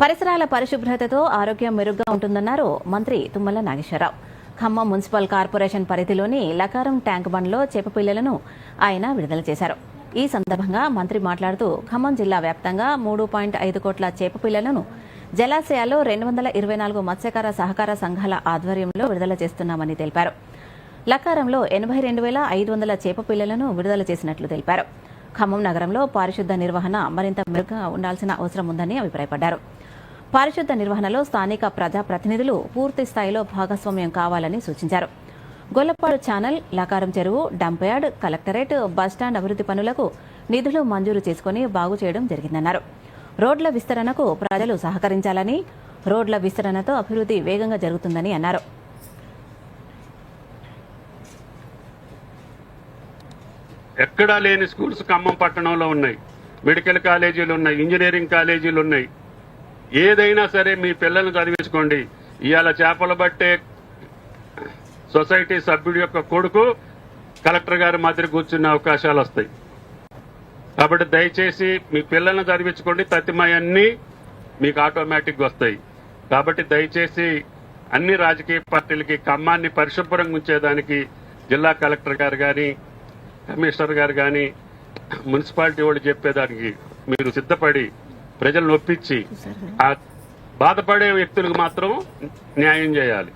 పరిసరాల పరిశుభ్రతతో ఆరోగ్యం మెరుగ్గా ఉంటుందన్నారు మంత్రి తుమ్మల నాగేశ్వరరావు. ఖమ్మం మున్సిపల్ కార్పొరేషన్ పరిధిలోని లకారం ట్యాంక్ బండ్లో చేప పిల్లలను ఆయన విడుదల చేశారు. ఈ సందర్భంగా మంత్రి మాట్లాడుతూ ఖమ్మం జిల్లా వ్యాప్తంగా మూడు పాయింట్ ఐదు కోట్ల చేప పిల్లలను జలాశయాల్లో రెండు వందల ఇరవై నాలుగు మత్స్యకార సహకార సంఘాల ఆధ్వర్యంలో విడుదల చేస్తున్నామని తెలిపారు. లకారంలో ఎనభై రెండు వేల ఐదు వందల చేప పిల్లలను విడుదల చేసినట్లు తెలిపారు. ఖమ్మం నగరంలో పారిశుద్ధ నిర్వహణ మరింత మెరుగ్గా ఉండాల్సిన అవసరం ఉందని అభిప్రాయపడ్డారు. పారిశుద్ధ నిర్వహణలో స్థానిక ప్రజాప్రతినిధులు పూర్తి స్థాయిలో భాగస్వామ్యం కావాలని సూచించారు. గొల్లపాడు ఛానల్ లకారం చెరువు డంపయార్డ్ కలెక్టరేట్ బస్టాండ్ అభివృద్ధి పనులకు నిధులు మంజూరు చేసుకుని బాగు చేయడం జరిగిందన్నారు. రోడ్ల విస్తరణకు ప్రజలు సహకరించాలని రోడ్ల విస్తరణతో అభివృద్ధి వేగంగా జరుగుతుందని అన్నారు. ఎక్కడా లేని స్కూల్స్ ఖమ్మం పట్టణంలో ఉన్నాయి. మెడికల్ కాలేజీలు ఉన్నాయి ఇంజనీరింగ్ కాలేజీలు ఉన్నాయి. ఏదైనా సరే మీ పిల్లల్ని చదివించుకోండి. ఇవాళ చేపలు పట్టే సొసైటీ సభ్యుడి యొక్క కొడుకు కలెక్టర్ గారి మాదిరి కూర్చునే అవకాశాలు వస్తాయి. కాబట్టి దయచేసి మీ పిల్లల్ని చదివించుకోండి. తతిమయన్నీ మీకు ఆటోమేటిక్గా వస్తాయి. కాబట్టి దయచేసి అన్ని రాజకీయ పార్టీలకి ఖమ్మాన్ని పరిశుభ్రంగా ఉంచేదానికి జిల్లా కలెక్టర్ గారు కానీ కమిషనర్ గారు కానీ మున్సిపాలిటీ వాళ్ళు చెప్పేదానికి మీరు సిద్ధపడి ప్రజలను ఒప్పించి ఆ బాధపడే వ్యక్తులకు మాత్రం న్యాయం చేయాలి.